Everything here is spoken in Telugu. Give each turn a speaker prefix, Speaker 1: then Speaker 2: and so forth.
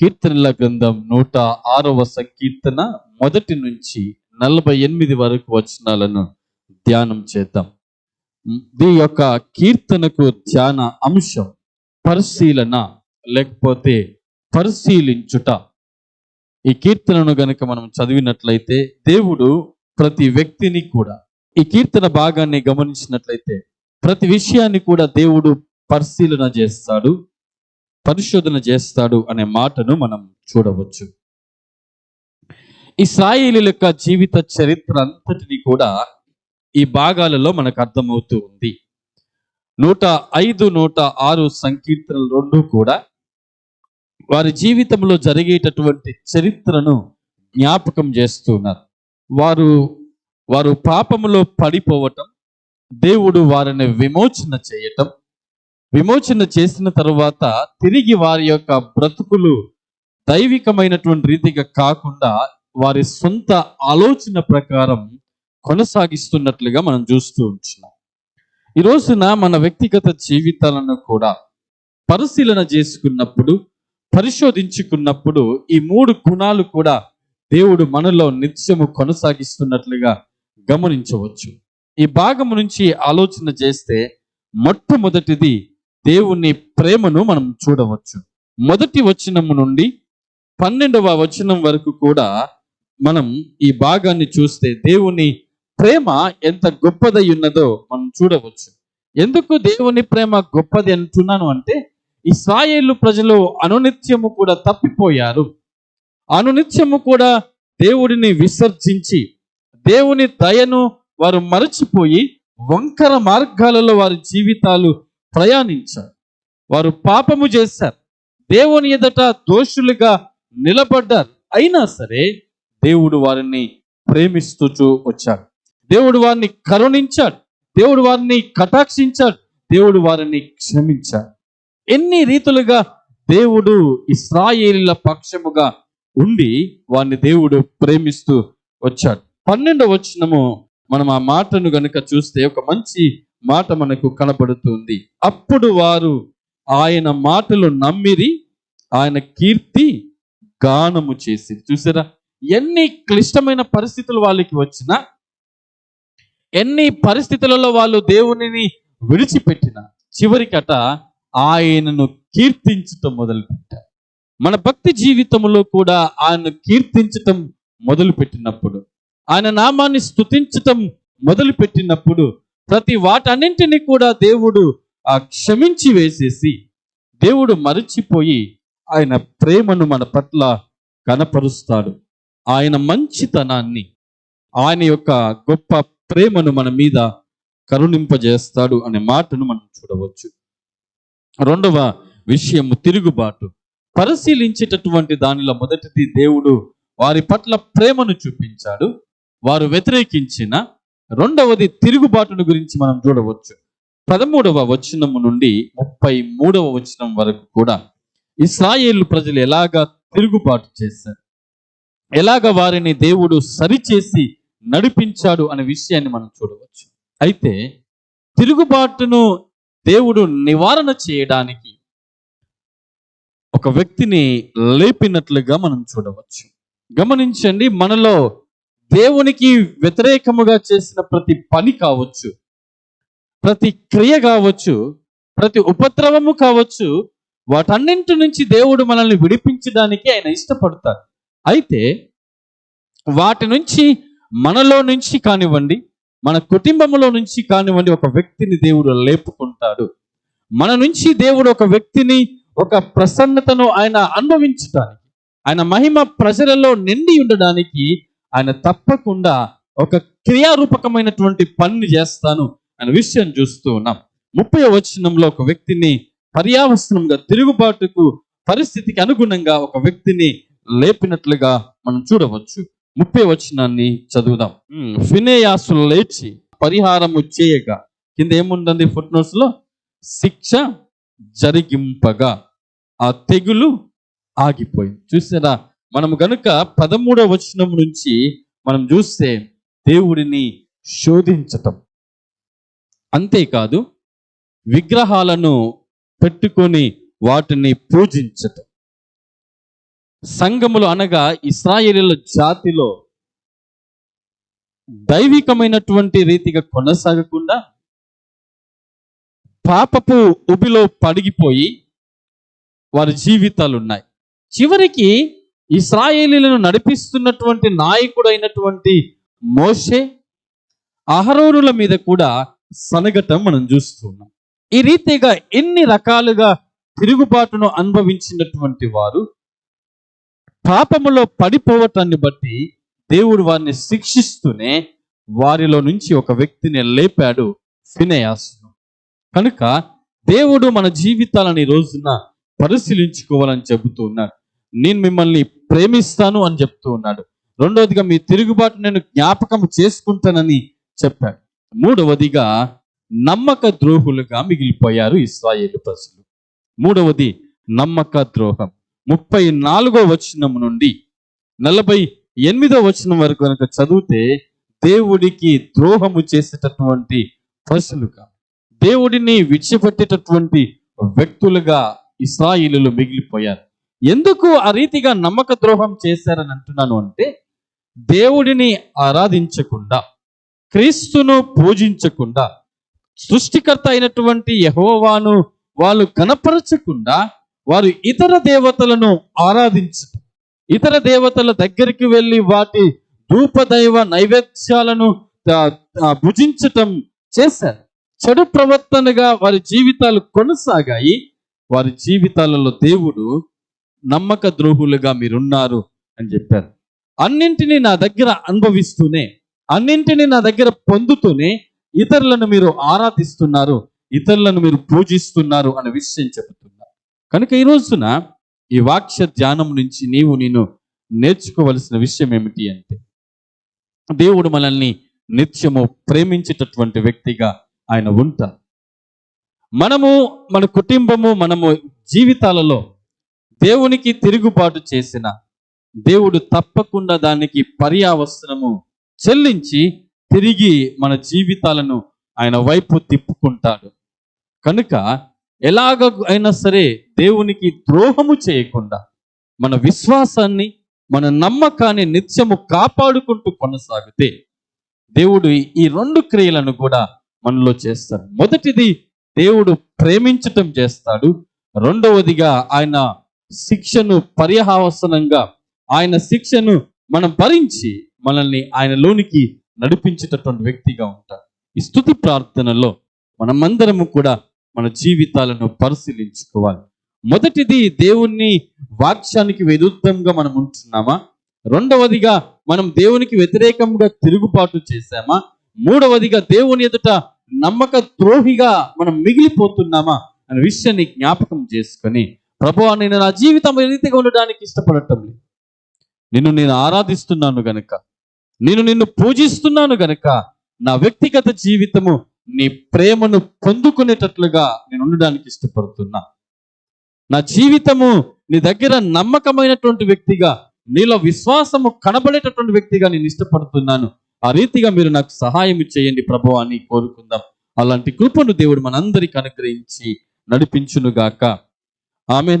Speaker 1: కీర్తనల గ్రంథం నూట ఆరవ సంకీర్తన మొదటి నుంచి నలభై ఎనిమిది వరకు వచనాలను ధ్యానం చేద్దాం. దీ యొక్క కీర్తనకు ధ్యాన అంశం పరిశీలన లేకపోతే పరిశీలించుట. ఈ కీర్తనను గనుక మనం చదివినట్లయితే దేవుడు ప్రతి వ్యక్తిని కూడా ఈ కీర్తన భాగాన్ని గమనించినట్లయితే ప్రతి విషయాన్ని కూడా దేవుడు పరిశీలన చేస్తాడు. పరిశోధన చేస్తాడు అనే మాటను మనం చూడవచ్చు. ఇస్రాయేలీల యొక్క జీవిత చరిత్ర అంతటిని కూడా ఈ భాగాలలో మనకు అర్థమవుతూ ఉంది. నూట ఐదు నూట ఆరు సంకీర్తనలు రెండు కూడా వారి జీవితంలో జరిగేటటువంటి చరిత్రను జ్ఞాపకం చేస్తున్నారు. వారు వారు పాపములో పడిపోవటం దేవుడు వారిని విమోచన చేయటం విమోచన చేసిన తరువాత తిరిగి వారి యొక్క బ్రతుకులు దైవికమైనటువంటి రీతిగా కాకుండా వారి సొంత ఆలోచన ప్రకారం కొనసాగిస్తున్నట్లుగా మనం చూస్తూ ఉంటున్నాం. ఈ రోజున మన వ్యక్తిగత జీవితాలను కూడా పరిశీలన చేసుకున్నప్పుడు పరిశోధించుకున్నప్పుడు ఈ మూడు గుణాలు కూడా దేవుడు మనలో నిత్యము కొనసాగిస్తున్నట్లుగా గమనించవచ్చు. ఈ భాగం నుంచి ఆలోచన చేస్తే మొట్టమొదటిది దేవుని ప్రేమను మనం చూడవచ్చు. మొదటి వచనము నుండి పన్నెండవ వచనం వరకు కూడా మనం ఈ భాగాన్ని చూస్తే దేవుని ప్రేమ ఎంత గొప్పదై ఉన్నదో మనం చూడవచ్చు. ఎందుకు దేవుని ప్రేమ గొప్పది అంటున్నాను అంటే ఇస్రాయేలు ప్రజలు అనునిత్యము కూడా తప్పిపోయారు. అనునిత్యము కూడా దేవుడిని విసర్జించి దేవుని దయను వారు మరచిపోయి వంకర మార్గాలలో వారి జీవితాలు ప్రయాణించారు. వారు పాపము చేశారు. దేవుని ఎదుట దోషులుగా నిలబడ్డారు. అయినా సరే దేవుడు వారిని ప్రేమిస్తూ వచ్చాడు. దేవుడు వారిని కరుణించాడు. దేవుడు వారిని కటాక్షించాడు. దేవుడు వారిని క్షమించాడు. ఎన్ని రీతులుగా దేవుడు ఇస్రాయేలీల పక్షముగా ఉండి వారిని దేవుడు ప్రేమిస్తూ వచ్చాడు. పన్నెండవ వచనము మనం ఆ మాటను గనుక చూస్తే ఒక మంచి మాట మనకు కనబడుతుంది. అప్పుడు వారు ఆయన మాటలు నమ్మిరి ఆయన కీర్తి గానము చేసి. చూసారా? ఎన్ని క్లిష్టమైన పరిస్థితులు వాళ్ళకి వచ్చినా ఎన్ని పరిస్థితులలో వాళ్ళు దేవునిని విడిచిపెట్టిన చివరికట ఆయనను కీర్తించటం మొదలుపెట్టారు మన భక్తి జీవితంలో కూడా ఆయనను కీర్తించటం మొదలుపెట్టినప్పుడు ఆయన నామాన్ని స్తుతించటం మొదలుపెట్టినప్పుడు ప్రతి వాటన్నింటినీ కూడా దేవుడు ఆ క్షమించి వేసేసి దేవుడు మరచిపోయి ఆయన ప్రేమను మన పట్ల కనపరుస్తాడు. ఆయన మంచితనాన్ని ఆయన యొక్క గొప్ప ప్రేమను మన మీద కరుణింపజేస్తాడు అనే మాటను మనం చూడవచ్చు. రెండవ విషయము తిరుగుబాటు. పరిశీలించేటటువంటి దానిలో మొదటిది దేవుడు వారి పట్ల ప్రేమను చూపించాడు. వారు వ్యతిరేకించిన రెండవది తిరుగుబాటును గురించి మనం చూడవచ్చు. పదమూడవ వచనము నుండి ముప్పై మూడవ వచనం వరకు కూడా ఇస్రాయేలు ప్రజలు ఎలాగా తిరుగుబాటు చేశారు? ఎలాగ వారిని దేవుడు సరిచేసి నడిపించాడు అనే విషయాన్ని మనం చూడవచ్చు. అయితే తిరుగుబాటును దేవుడు నివారణ చేయడానికి ఒక వ్యక్తిని లేపినట్లుగా మనం చూడవచ్చు. గమనించండి మనలో దేవునికి వ్యతిరేకముగా చేసిన ప్రతి పని కావచ్చు ప్రతి క్రియ కావచ్చు ప్రతి ఉపద్రవము కావచ్చు వాటన్నింటి నుంచి దేవుడు మనల్ని విడిపించడానికి ఆయన ఇష్టపడతారు అయితే వాటి నుంచి మనలో నుంచి కానివ్వండి మన కుటుంబంలో నుంచి కానివ్వండి ఒక వ్యక్తిని దేవుడు లేపుకుంటాడు. మన నుంచి దేవుడు ఒక వ్యక్తిని ఒక ప్రసన్నతను ఆయన అనుభవించడానికి ఆయన మహిమ ప్రజలలో నిండి ఉండడానికి ఆయన తప్పకుండా ఒక క్రియారూపకమైనటువంటి పనిని చేస్తాను అనే విషయం చూస్తూ ఉన్నాం. ముప్పై వచనంలో ఒక వ్యక్తిని పర్యావసనంగా తిరుగుబాటుకు పరిస్థితికి అనుగుణంగా ఒక వ్యక్తిని లేపినట్లుగా మనం చూడవచ్చు. ముప్పై వచనాన్ని చదువుదాం. ఉమ్, ఫినేయాసు లేచి పరిహారము చేయగా కింద ఏముందండి ఫుట్ నోట్స్లో శిక్ష జరిగింపగా ఆ తెగులు ఆగిపోయింది. చూసారా? మనం గనుక పదమూడవ వచనం నుంచి మనం చూస్తే దేవుడిని శోధించటం. అంతేకాదు విగ్రహాలను పెట్టుకొని వాటిని పూజించటం. సంఘములు అనగా ఇస్రాయేలీల జాతిలో దైవికమైనటువంటి రీతిగా కొనసాగకుండా పాపపు ఉబిలో పడిగిపోయి వారి జీవితాలు ఉన్నాయి చివరికి ఇస్రాయేలీలను నడిపిస్తున్నటువంటి నాయకుడైనటువంటి మోషే అహరోనుల మీద కూడా సనగటం మనం చూస్తున్నాం ఈ రీతిగా ఎన్ని రకాలుగా తిరుగుబాటును అనుభవించినటువంటి వారు పాపములో పడిపోవటాన్ని బట్టి దేవుడు వారిని శిక్షిస్తూనే వారిలో నుంచి ఒక వ్యక్తిని లేపాడు ఫినయాసును. కనుక దేవుడు మన జీవితాలను ఈ రోజున పరిశీలించుకోవాలని చెబుతూ ఉన్నాడు. నేను మిమ్మల్ని ప్రేమిస్తాను అని చెప్తూ ఉన్నాడు. రెండవదిగా మీ తిరుగుబాటు నేను జ్ఞాపకం చేసుకుంటానని చెప్పాడు. మూడవదిగా నమ్మక ద్రోహులుగా మిగిలిపోయారు ఇస్రాయేలు ప్రజలు. మూడవది నమ్మక ద్రోహం. ముప్పై నాలుగో వచనం నుండి నలభై ఎనిమిదో వచనం వరకు కనుక చదివితే దేవుడికి ద్రోహము చేసేటటువంటి ప్రజలుగా దేవుడిని విడిచిపెట్టేటటువంటి వ్యక్తులుగా ఇస్రాయిలు మిగిలిపోయారు. ఎందుకు ఆ రీతిగా నమ్మక ద్రోహం చేశారని అంటున్నాను అంటే దేవుడిని ఆరాధించకుండా క్రీస్తును పూజించకుండా సృష్టికర్త అయినటువంటి యహోవాను వాళ్ళు కనపరచకుండా వారు ఇతర దేవతలను ఆరాధించటం ఇతర దేవతల దగ్గరికి వెళ్ళి వాటి ధూపదైవ నైవేద్యాలను భుజించటం చేశారు. చెడు ప్రవర్తనగా వారి జీవితాలు కొనసాగాయి. వారి జీవితాలలో దేవుడు నమ్మక ద్రోహులుగా మీరున్నారు అని చెప్పారు. అన్నింటినీ నా దగ్గర అనుభవిస్తూనే అన్నింటినీ నా దగ్గర పొందుతూనే ఇతరులను మీరు ఆరాధిస్తున్నారు ఇతరులను మీరు పూజిస్తున్నారు అనే విషయం చెబుతున్నారు కనుక ఈ రోజున ఈ వాక్య ధ్యానం నుంచి నీవు నేను నేర్చుకోవలసిన విషయం ఏమిటి అంటే దేవుడు మనల్ని నిత్యము ప్రేమించేటటువంటి వ్యక్తిగా ఆయన ఉంటారు. మనము మన కుటుంబము మనము జీవితాలలో దేవునికి తిరుగుబాటు చేసిన దేవుడు తప్పకుండా దానికి పర్యావసనము చెల్లించి తిరిగి మన జీవితాలను ఆయన వైపు తిప్పుకుంటాడు. కనుక ఎలాగ అయినా సరే దేవునికి ద్రోహము చేయకుండా మన విశ్వాసాన్ని మన నమ్మకాన్ని నిత్యము కాపాడుకుంటూ కొనసాగితే దేవుడు ఈ రెండు క్రియలను కూడా మనలో చేస్తాడు మొదటిది దేవుడు ప్రేమించటం చేస్తాడు. రెండవదిగా ఆయన శిక్షను పర్యహావసనంగా ఆయన శిక్షను మనం భరించి మనల్ని ఆయన లోనికి నడిపించేటటువంటి వ్యక్తిగా ఉంటాడు ఈ స్థుతి ప్రార్థనలో మనమందరము కూడా మన జీవితాలను పరిశీలించుకోవాలి. మొదటిది దేవుణ్ణి వాక్యానికి విరుద్ధంగా మనం ఉంటున్నామా? రెండవదిగా మనం దేవునికి వ్యతిరేకంగా తిరుగుబాటు చేశామా? మూడవదిగా దేవుని ఎదుట నమ్మక ద్రోహిగా మనం మిగిలిపోతున్నామా? అనే విషయాన్ని జ్ఞాపకం చేసుకొని ప్రభు నేను నా జీవితం రీతిగా ఉండడానికి ఇష్టపడటం లేదు. నిన్ను నేను ఆరాధిస్తున్నాను గనుక నేను నిన్ను పూజిస్తున్నాను గనుక నా వ్యక్తిగత జీవితము నీ ప్రేమను పొందుకునేటట్లుగా నేను ఉండడానికి ఇష్టపడుతున్నా. నా జీవితము నీ దగ్గర నమ్మకమైనటువంటి వ్యక్తిగా నీలో విశ్వాసము కనబడేటటువంటి వ్యక్తిగా నేను ఇష్టపడుతున్నాను. ఆ రీతిగా మీరు నాకు సహాయం చేయండి ప్రభు అని కోరుకుందాం. అలాంటి కృపను దేవుడు మనందరికి అనుగ్రహించి నడిపించునుగాక. ఆమెన్